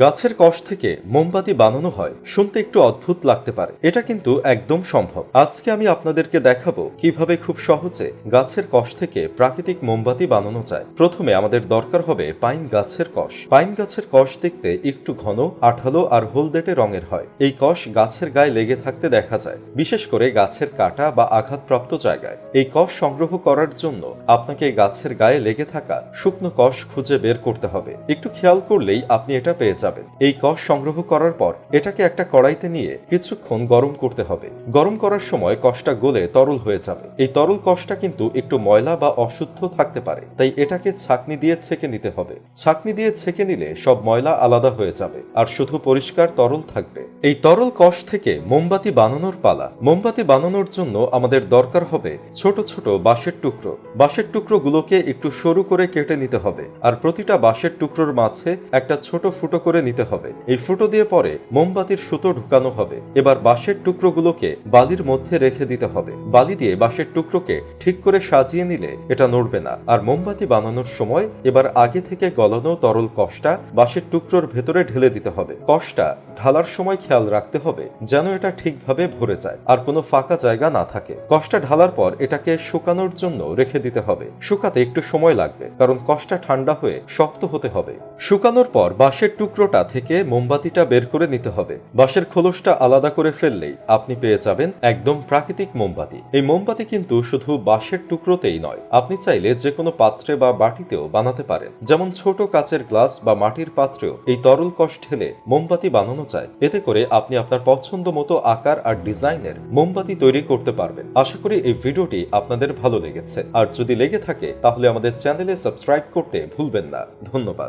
গাছের কষ থেকে মোমবাতি বানানো হয়। শুনতে একটু অদ্ভুত লাগতে পারে। এটা কিন্তু একদম সম্ভব। আজকে আমি আপনাদেরকে দেখাবো কীভাবে খুব সহজে গাছের কষ থেকে প্রাকৃতিক মোমবাতি বানানো যায়। প্রথমে আমাদের দরকার হবে পাইন গাছের কষ। পাইন গাছের কষ দেখতে একটু ঘন, আঠালো আর হলদেটে রঙের হয়। এই কষ গাছের গায়ে লেগে থাকতে দেখা যায়, বিশেষ করে গাছের কাটা বা আঘাতপ্রাপ্ত জায়গায়। এই কষ সংগ্রহ করার জন্য আপনাকে গাছের গায়ে লেগে থাকা শুকনো কষ খুঁজে বের করতে হবে। একটু খেয়াল করলেই আপনি এটা পেয়ে যাবেন। এই কষ সংগ্রহ করার পর এটাকে একটা কড়াইতে নিয়ে কিছুক্ষণ গরম করতে হবে। গরম করার সময় কষটা গলে তরল হয়ে যাবে। এই তরল কষটা কিন্তু একটু ময়লা বা অশুদ্ধ থাকতে পারে, তাই এটাকে ছাকনি দিয়ে ছেঁকে নিতে হবে। ছাকনি দিয়ে ছেঁকে নিলে সব ময়লা আলাদা হয়ে যাবে আর শুধু পরিষ্কার তরল থাকবে। এই তরল কষ থেকে মোমবাতি বানানোর পালা। মোমবাতি বানানোর জন্য আমাদের দরকার হবে ছোট ছোট বাঁশের টুকরো। বাঁশের টুকরোগুলোকে একটু সরু করে কেটে নিতে হবে। আর প্রতিটা বাঁশের টুকরোর মাঝে একটা ছোট ফুটো করে নিতে হবে। এই ফুটো দিয়ে পরে মোমবাতির সুতো ঢুকানো হবে। এবার বাঁশের টুকরোগুলোকে বালির মধ্যে রেখে দিতে হবে। বালি দিয়ে বাঁশের টুকরোকে ঠিক করে সাজিয়ে নিলে এটা নড়বে না। আর মোমবাতি বানানোর সময় এবার আগে থেকে গলানো তরল কষটা বাঁশের টুকরোর ভেতরে ঢেলে দিতে হবে। কষটা ঢালার সময় খেয়াল রাখতে হবে যেন এটা ঠিকভাবে ভরে যায় আর কোনো ফাঁকা জায়গা না থাকে। কষটা ঢালার পর এটাকে শুকানোর জন্য রেখে দিতে হবে। শুকাতে একটু সময় লাগবে কারণ কষটা ঠান্ডা হয়ে শক্ত হতে হবে। শুকানোর পর বাঁশের টুকরোটা থেকে মোমবাতিটা বের করে নিতে হবে। বাঁশের খোলসটা আলাদা করে ফেললেই আপনি পেয়ে যাবেন একদম প্রাকৃতিক মোমবাতি। এই মোমবাতি কিন্তু শুধু বাঁশের টুকরোতেই নয়, আপনি চাইলে যে কোনো পাত্রে বা বাটিতেও বানাতে পারেন। যেমন ছোট কাচের গ্লাস বা মাটির পাত্রেও এই তরল কষ ঢেলে মোমবাতি বানানো যায়। এতে করে আপনি আপনার পছন্দ মতো আকার আর ডিজাইনের মোমবাতি তৈরি করতে পারবেন। আশা করি এই ভিডিওটি আপনাদের ভালো লেগেছে। আর যদি লেগে থাকে, তাহলে আমাদের চ্যানেলে সাবস্ক্রাইব করতে ভুলবেন না। ধন্যবাদ।